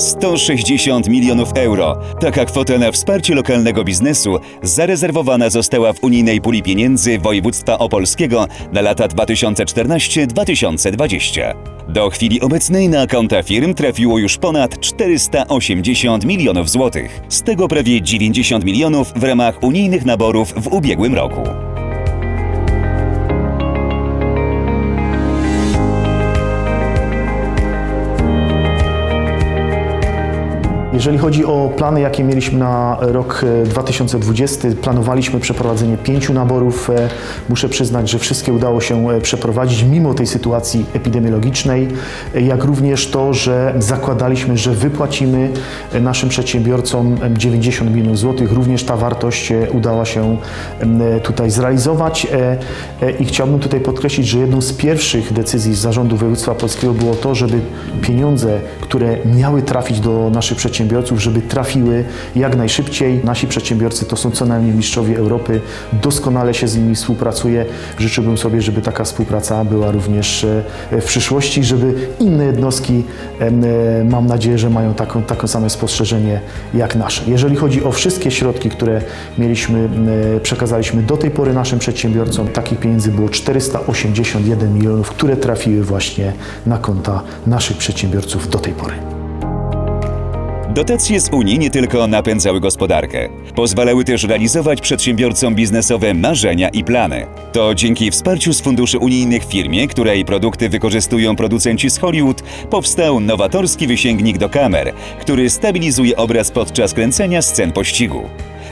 160 milionów euro. Taka kwota na wsparcie lokalnego biznesu zarezerwowana została w unijnej puli pieniędzy województwa opolskiego na lata 2014-2020. Do chwili obecnej na konta firm trafiło już ponad 480 milionów złotych, z tego prawie 90 milionów w ramach unijnych naborów w ubiegłym roku. Jeżeli chodzi o plany, jakie mieliśmy na rok e, 2020, planowaliśmy przeprowadzenie pięciu naborów. E, Muszę przyznać, że wszystkie udało się e, przeprowadzić mimo tej sytuacji epidemiologicznej, e, jak również to, że zakładaliśmy, że wypłacimy e, naszym przedsiębiorcom em, 90 milionów złotych. Również ta wartość e, udała się e, tutaj zrealizować E, e, i chciałbym tutaj podkreślić, że jedną z pierwszych decyzji zarządu województwa polskiego było to, żeby pieniądze, które miały trafić do naszych przedsiębiorców, żeby trafiły jak najszybciej. Nasi przedsiębiorcy to są co najmniej mistrzowie Europy, doskonale się z nimi współpracuje. Życzyłbym sobie, żeby taka współpraca była również e, w przyszłości, żeby inne jednostki, e, mam nadzieję, że mają taką, takie same spostrzeżenie jak nasze. Jeżeli chodzi o wszystkie środki, które mieliśmy, e, przekazaliśmy do tej pory naszym przedsiębiorcom, takich pieniędzy było 481 milionów, które trafiły właśnie na konta naszych przedsiębiorców do tej pory. Dotacje z Unii nie tylko napędzały gospodarkę, pozwalały też realizować przedsiębiorcom biznesowe marzenia i plany. To dzięki wsparciu z funduszy unijnych firmie, której produkty wykorzystują producenci z Hollywood, powstał nowatorski wysięgnik do kamer, który stabilizuje obraz podczas kręcenia scen pościgu.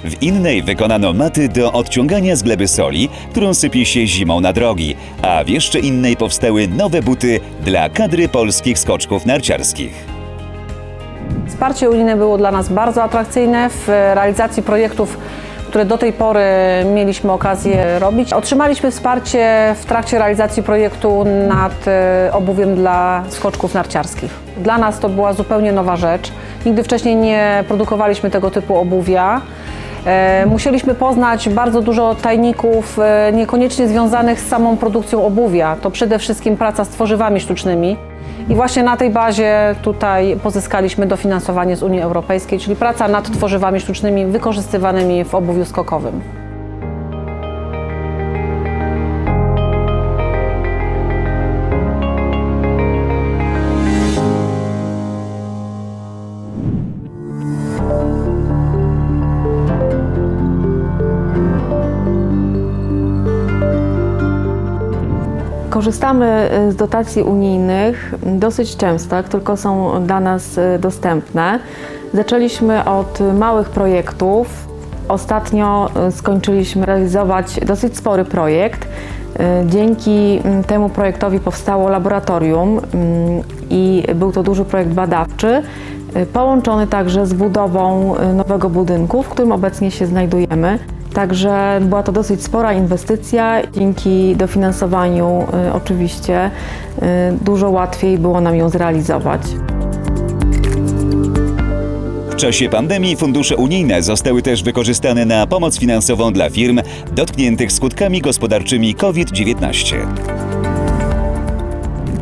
W innej wykonano maty do odciągania z gleby soli, którą sypie się zimą na drogi, a w jeszcze innej powstały nowe buty dla kadry polskich skoczków narciarskich. Wsparcie unijne było dla nas bardzo atrakcyjne w realizacji projektów, które do tej pory mieliśmy okazję robić. Otrzymaliśmy wsparcie w trakcie realizacji projektu nad e, obuwiem dla skoczków narciarskich. Dla nas to była zupełnie nowa rzecz. Nigdy wcześniej nie produkowaliśmy tego typu obuwia. E, Musieliśmy poznać bardzo dużo tajników, e, niekoniecznie związanych z samą produkcją obuwia. To przede wszystkim praca z tworzywami sztucznymi. I właśnie na tej bazie tutaj pozyskaliśmy dofinansowanie z Unii Europejskiej, czyli praca nad tworzywami sztucznymi wykorzystywanymi w obuwiu skokowym. Korzystamy y, z dotacji unijnych dosyć często, jak tylko są dla nas y, dostępne. Zaczęliśmy od małych projektów. Ostatnio y, skończyliśmy realizować dosyć spory projekt. Dzięki mm, temu projektowi powstało laboratorium mm, i był to duży projekt badawczy, połączony także z budową y, nowego budynku, w którym obecnie się znajdujemy. Także była to dosyć spora inwestycja. Dzięki dofinansowaniu y, oczywiście y, dużo łatwiej było nam ją zrealizować. W czasie pandemii fundusze unijne zostały też wykorzystane na pomoc finansową dla firm dotkniętych skutkami gospodarczymi COVID-19.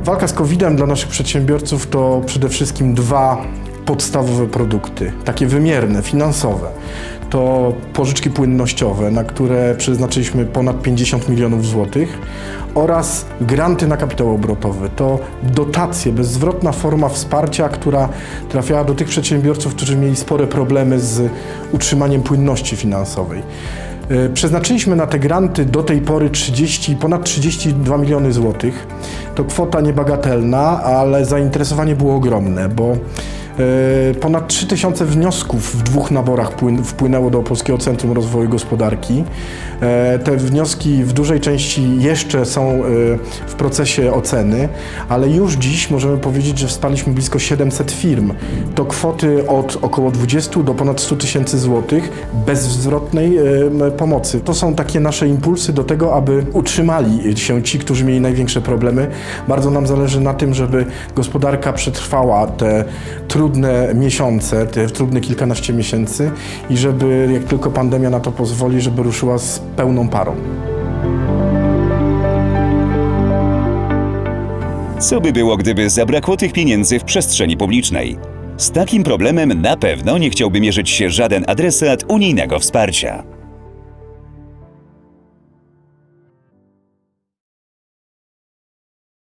Walka z COVID-em dla naszych przedsiębiorców to przede wszystkim dwa podstawowe produkty, takie wymierne, finansowe. To pożyczki płynnościowe, na które przeznaczyliśmy ponad 50 milionów złotych oraz granty na kapitał obrotowy. To dotacje, bezzwrotna forma wsparcia, która trafiała do tych przedsiębiorców, którzy mieli spore problemy z utrzymaniem płynności finansowej. E, Przeznaczyliśmy na te granty do tej pory 30, ponad 32 miliony złotych. To kwota niebagatelna, ale zainteresowanie było ogromne, bo ponad 3000 wniosków w dwóch naborach płyn- wpłynęło do Polskiego Centrum Rozwoju Gospodarki. E, Te wnioski w dużej części jeszcze są e, w procesie oceny, ale już dziś możemy powiedzieć, że wsparliśmy blisko 700 firm. To kwoty od około 20 do ponad 100 tysięcy złotych bezzwrotnej e, pomocy. To są takie nasze impulsy do tego, aby utrzymali się ci, którzy mieli największe problemy. Bardzo nam zależy na tym, żeby gospodarka przetrwała te trudne miesiące, te trudne kilkanaście miesięcy i żeby, jak tylko pandemia na to pozwoli, żeby ruszyła z pełną parą. Co by było, gdyby zabrakło tych pieniędzy w przestrzeni publicznej? Z takim problemem na pewno nie chciałby mierzyć się żaden adresat unijnego wsparcia.